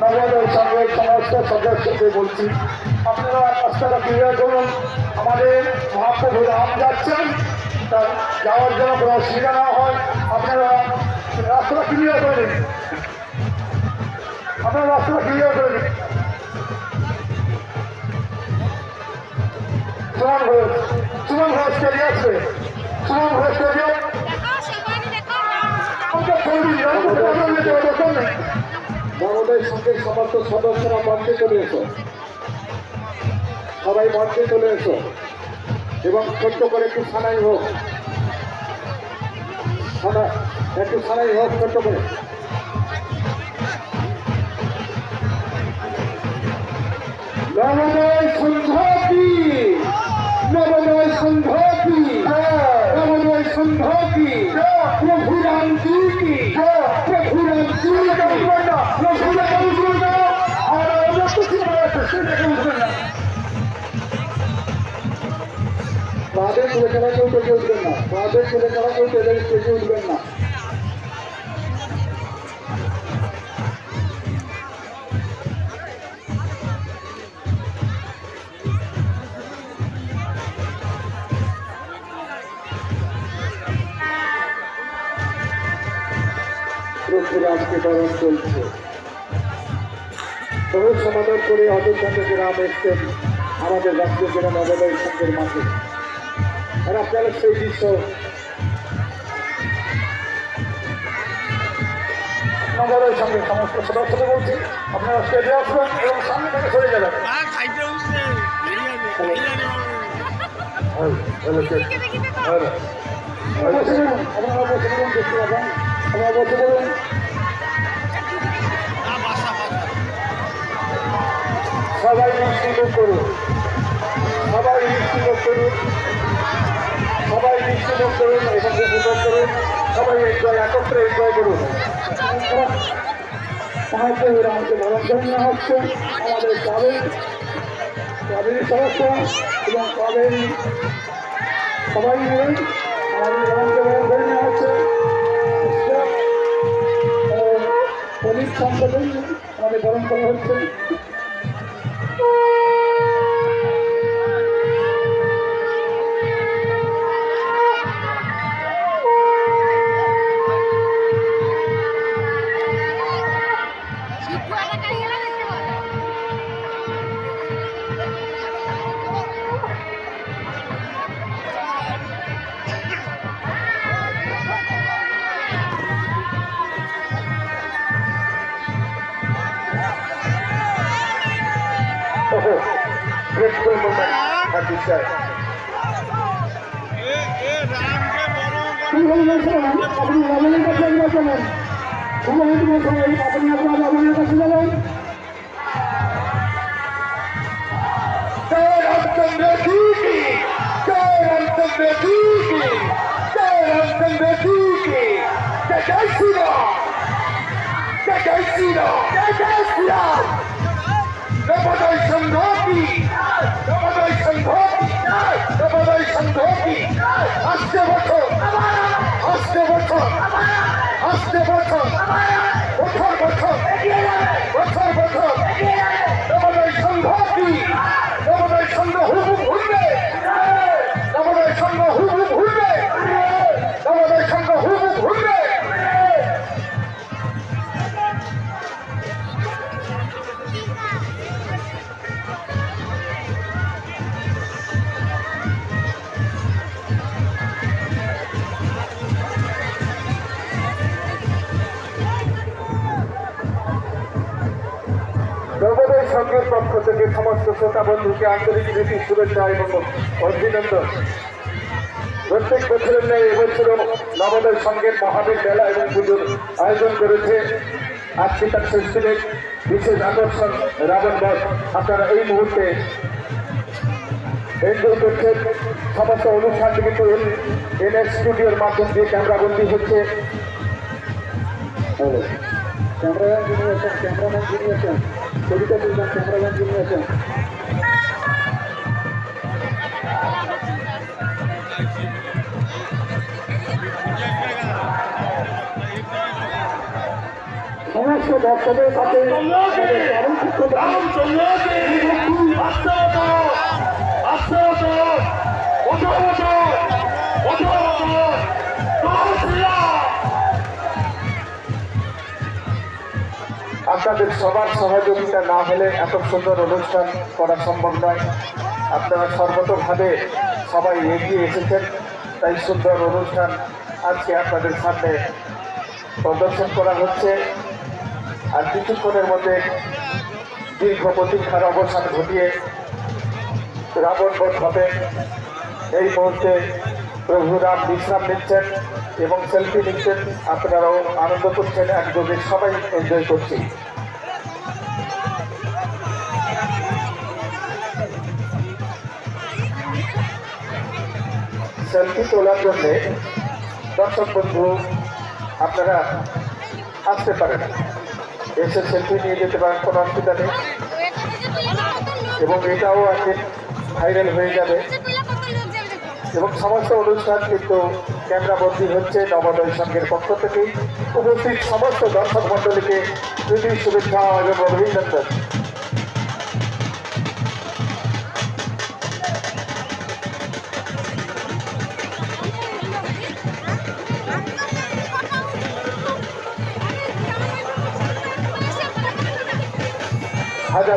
নগরের বলছি, আপনারা ক্লিয়ার করুন। আমাদের মহাপ্রভু রাম যাচ্ছেন তা যাওয়ার জন্য কোনো অসুবিধা না হয়। আপনারা রাস্তাটা ক্লিয়ার করে আপনারা রাস্তাটা ক্লিয়ার করে দিন। সুমন ঘোষ সুমন ঘোষ কে আসবে সুমন ঘোষ কে মহোদয় সঙ্গে সমস্ত সদস্যরা মঞ্চে চলে এসো। সবাই মঞ্চে চলে এসো এবং ছোট্ট করে একটু সানাই হোক। একটু সানাই হোক ছোট্ট করে। নবময় ছেলেখানা উঠবেন না বাদে ছেলেখানা কেউ উঠবেন না সমাধান করে অযোধ্যা গ্রাম এসছেন। আমাদের রাজ্য গ্রাম নবোদয় সঙ্গের আর আপনারা সেই দৃশ্য। নগরের সঙ্গে সমস্ত বলছি আপনারা স্টেজে আসবেন এবং সামনে থেকে সরে যাবেন। বলুন আপনারা বসে বলুন দেখতে পাবেন আপনারা বসে বলুন না বাসা বাসা সবাই মিষ্টি করুন। সবাই মিষ্টি করুন। সবাই মুখ করুন এখানে উপভোগ করুন, সবাই এনজয় একত্রে এনজয় করুন। মহাপ্রভুর আমাকে বরণ নেওয়া হচ্ছে আমাদের ক্লাবের ক্লাবের সদস্য এবং ক্লাবের সবাই মিলে আমাদের বরণ নেওয়া হচ্ছে পুলিশ সম্পাদন আমাদের বরণ করা হচ্ছে? Grateful moment at this time. এ এ রামকে বড় আপনি রাবণের কাছে একবার চলেন সভাপতি মশাই আপনি আপনার রাবণের কাছে যাবেন জয় রামচন্দ্র কি রামচন্দ্র কি জয় রামচন্দ্র কি আসতে বছর আসতে বছর আসতে বছর বছর বছর বছর বছর নবোদয় সংঘটি নবোদয় বন্ধুকে আন্তরিক রীতি, শুভেচ্ছা এবং অভিনন্দন। প্রত্যেক বছরের ন্যায় এবছরও নবোদয় সংঘের মহাবীর মেলা এবং পুজোর আয়োজন করেছে। আজকে তার শেষে বিশেষ আকর্ষণ রাবণ বধ। আপনারা এই মুহূর্তে এনজয় করছেন। সমস্ত অনুষ্ঠানটি কিন্তু এনএস স্টুডিওর মাধ্যম দিয়ে ক্যামেরাবন্দি হচ্ছে। ক্যামেরাম্যান যিনি আছেন, ক্যামেরাম্যান যিনি আছেন তুলবেন ক্যামেরাম্যান যিনি আছেন সমস্ত কৃতজ্ঞতা। আপনাদের সবার সহযোগিতা না হলে এত সুন্দর অনুষ্ঠান করা সম্ভব নয় আপনারা সর্বতভাবে সবাই এগিয়ে এসেছেন, তাই সুন্দর অনুষ্ঠান আজকে আপনাদের সামনে প্রদর্শন করা হচ্ছে আর কিছুক্ষণের মধ্যে দীর্ঘ প্রতীক্ষার অবসান ঘটিয়ে রাবণ বোধ হবে। এই মুহূর্তে প্রভু রাম বিশ্রাম নিচ্ছেন এবং সেলফি নিচ্ছেন। আপনারাও আনন্দ করছেন একযোগে সবাই এনজয় করছি। সেলফি তোলার জন্যে দর্শক বন্ধু, আপনারা আসতে পারেন। এসে সেলফি নিয়ে যেতে পারেন কোনো অসুবিধা নেই। এবং এটাও আছে ভাইরাল হয়ে যাবে। এবং সমস্ত অনুষ্ঠান কিন্তু ক্যামেরাবন্দি হচ্ছে নবোদয় সংঘের পক্ষ থেকেই। উপস্থিত সমস্ত দর্শক মণ্ডলীকে প্রীতি, শুভেচ্ছা এবং অভিনন্দন।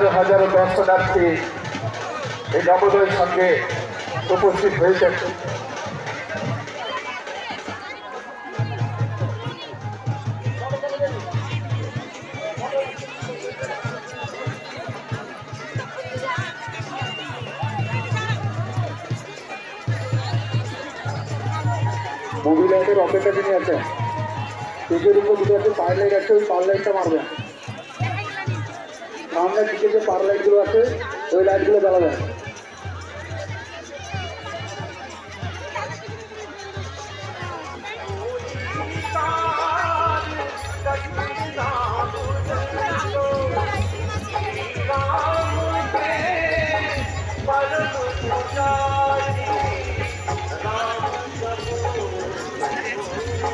হাজারো হাজারো দর্শনার্থী এই নবোদয় সঙ্গে উপস্থিত হয়েছেন। মুভি লাইটের অপেক্ষা যিনি আছেন স্টেজের উপর দুটো আছে পার লাইট আছে, ওই পার লাইটটা মারবেন। সামনের দিকে যে পার লাইটগুলো আছে ওই লাইটগুলো জ্বালাবেন সবুজ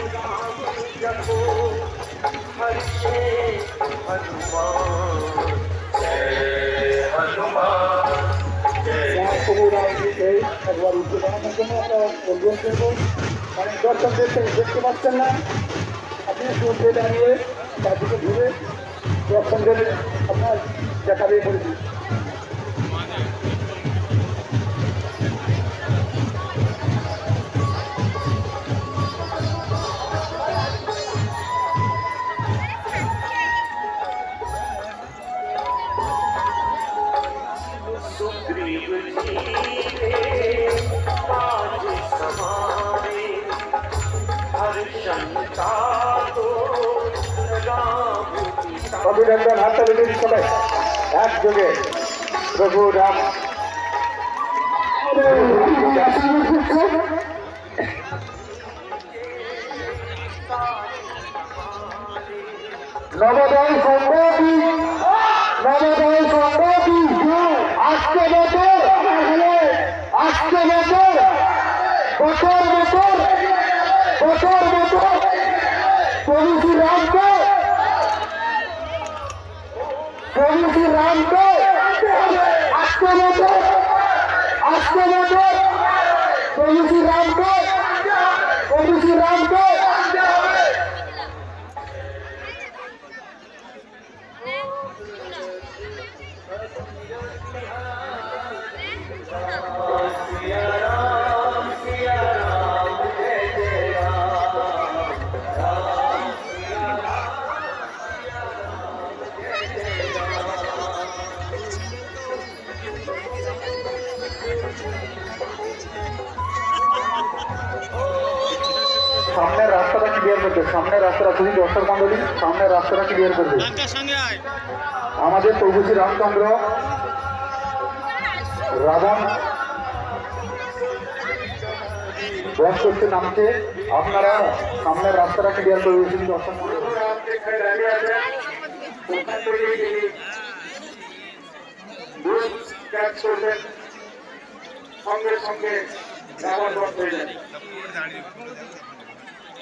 আলোকে একবার উঠে বানানোর জন্য আমরা অনুরোধ করব মানে দর্শক দেখতে পাচ্ছেন না আপনি উঠে দাঁড়িয়ে চারদিকে ঘুরে দর্শকদের আপনার দেখাবে পরিচিত অভিনন্দন হাততালি দিন সবাই। একযোগে প্রভু রাম। নবোদয় সংগতি নবোদয় সংগতি আজকে বছর আজকে বছর বছর বছর বছর। শ্রী রামকে আজকে আজকে রামকে। সামনের রাস্তাটা খুবই দর্শক মন্ডলী সামনের রাস্তাটা ক্লিয়ার করবে। আমাদের প্রভু শ্রী রামচন্দ্র রাবণ বস করতে নামছে। আপনারা সামনের রাস্তাটা ক্লিয়ার করে দিয়েছেন দর্শক সঙ্গে সঙ্গে হয়ে যায়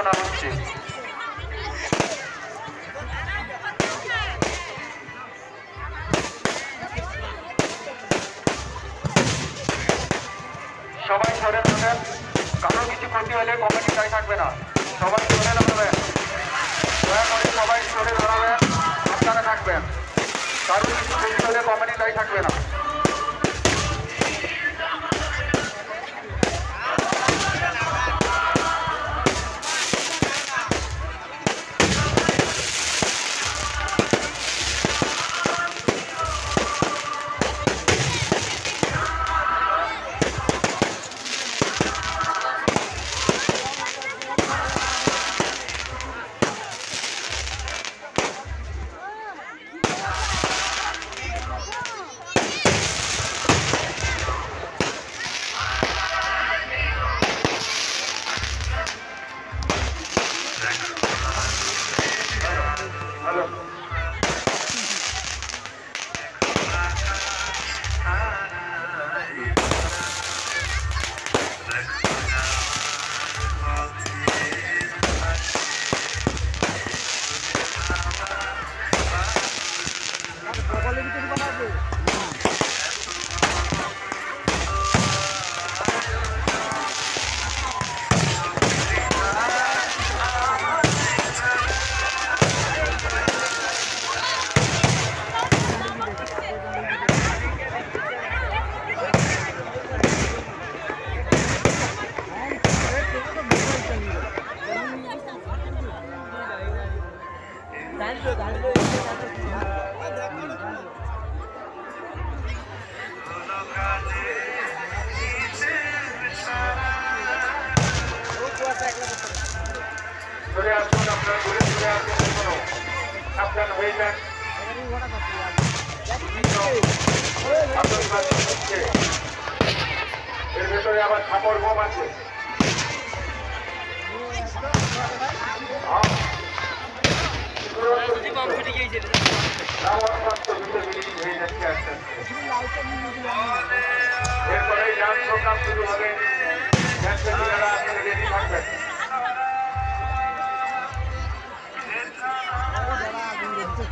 আলোচনা হচ্ছে আপনারা ঘুরে ফিরে আসবেন এখনও সাবধান হয়ে যান এরপরে যান প্রোগ্রাম শুরু হবে আপনারা রেডি থাকবেন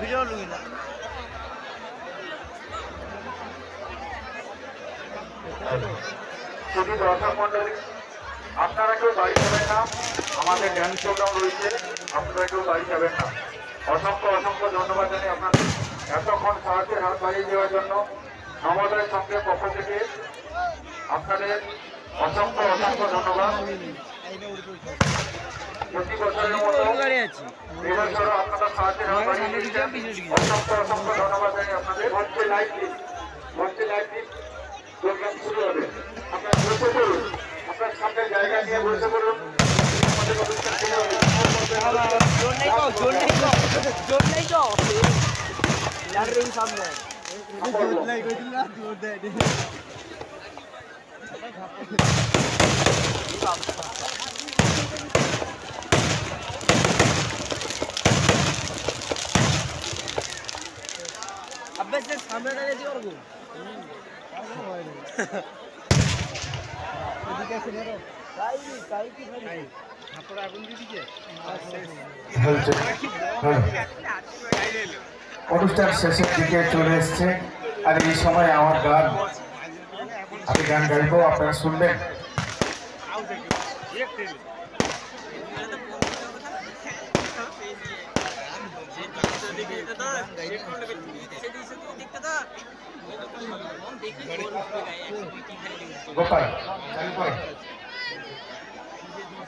ভিডিও লুই মন্ডলী আপনারা কেউ বাড়ি না আমাদের ড্যান্স প্রোগ্রাম রয়েছে আপনারা কেউ বাড়ি যাবেন না। অসংখ্য অসংখ্য ধন্যবাদ জানাই আপনাদের এতক্ষণ সাহায্যের হাত বাড়িয়ে দেওয়ার জন্য নবোদয় সঙ্গে পক্ষ থেকে আপনাদের অসংখ্য অসংখ্য ধন্যবাদ। প্রতি বছরের মতো সাহায্যের হাত বাড়িয়ে অসংখ্য অসংখ্য ধন্যবাদ আপনাদের। আপনারা আপনার সামনে জায়গা নিয়ে বসে পড়ুন। আমাদের অনুষ্ঠান শুরু হবে। জোর হ্যাঁ। অনুষ্ঠান শেষের দিকে চলে এসছে। আর এই সময় আমার গান, আমি গান গাইবো, আপনারা শুনবেন। গোপাল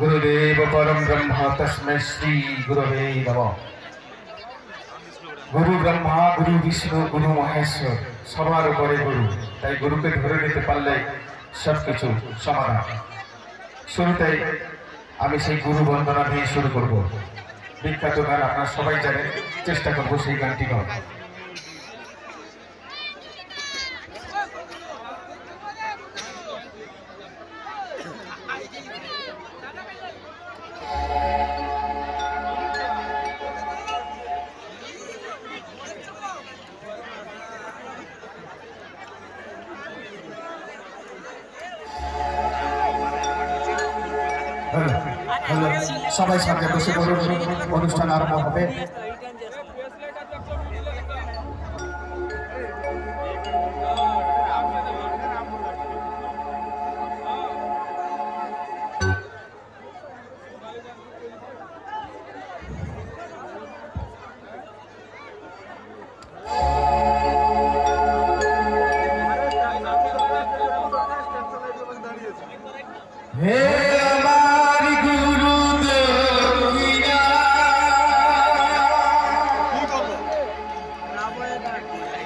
গুরুদেব পরম ব্রহ্ম তস্মৈ শ্রী গুরবে নমঃ গুরু ব্রহ্মা গুরু বিষ্ণু গুরু মহেশ্বর সবার উপরে গুরু তাই গুরুকে ধরে নিতে পারলে সব কিছু সমাধান। শুরুতেই আমি সেই গুরু বন্দনা দিয়ে শুরু করব। বিখ্যাত গান আপনারা সবাই জানেন, চেষ্টা করব সেই গানটি গাওয়ার। সবাই সাথে বসে বলুন অনুষ্ঠান আরম্ভ হবে।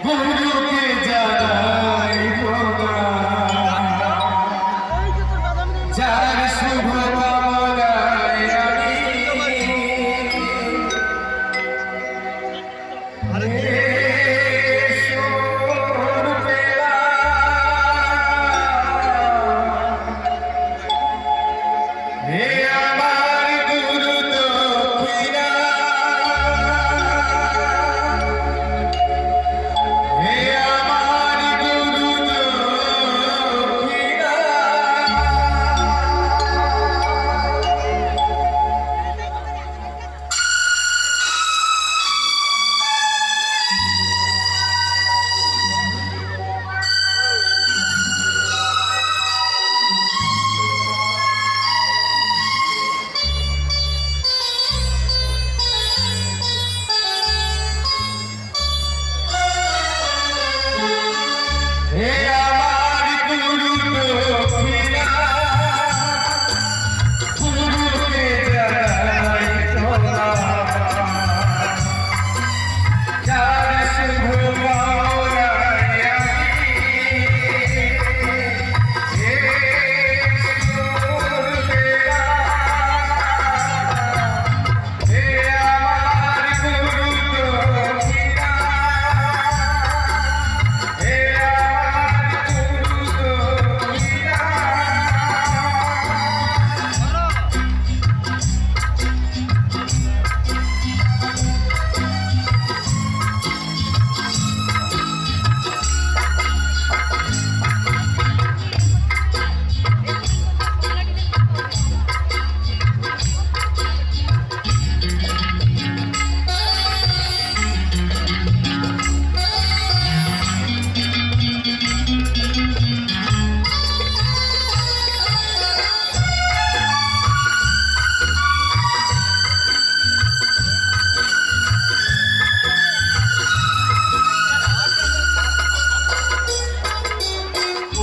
গুরুকে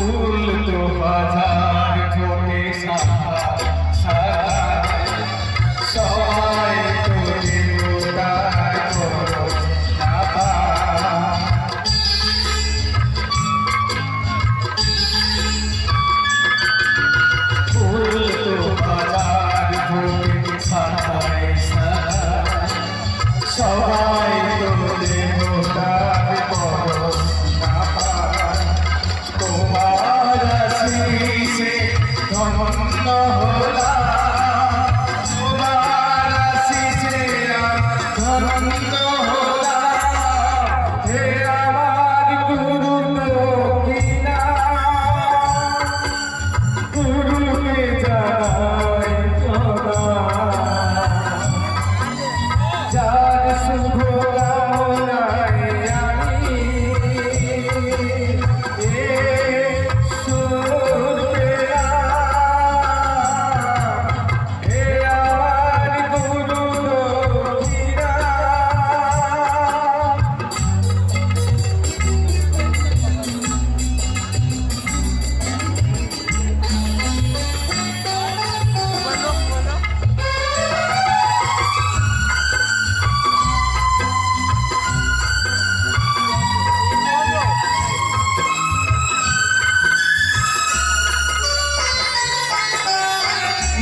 फूल तो बाजा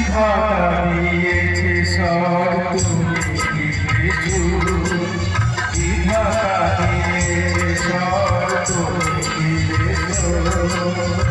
ধারা দিয়েছে সর তুমি কিছু। ধারা দিয়েছে সর তুমি কিছু।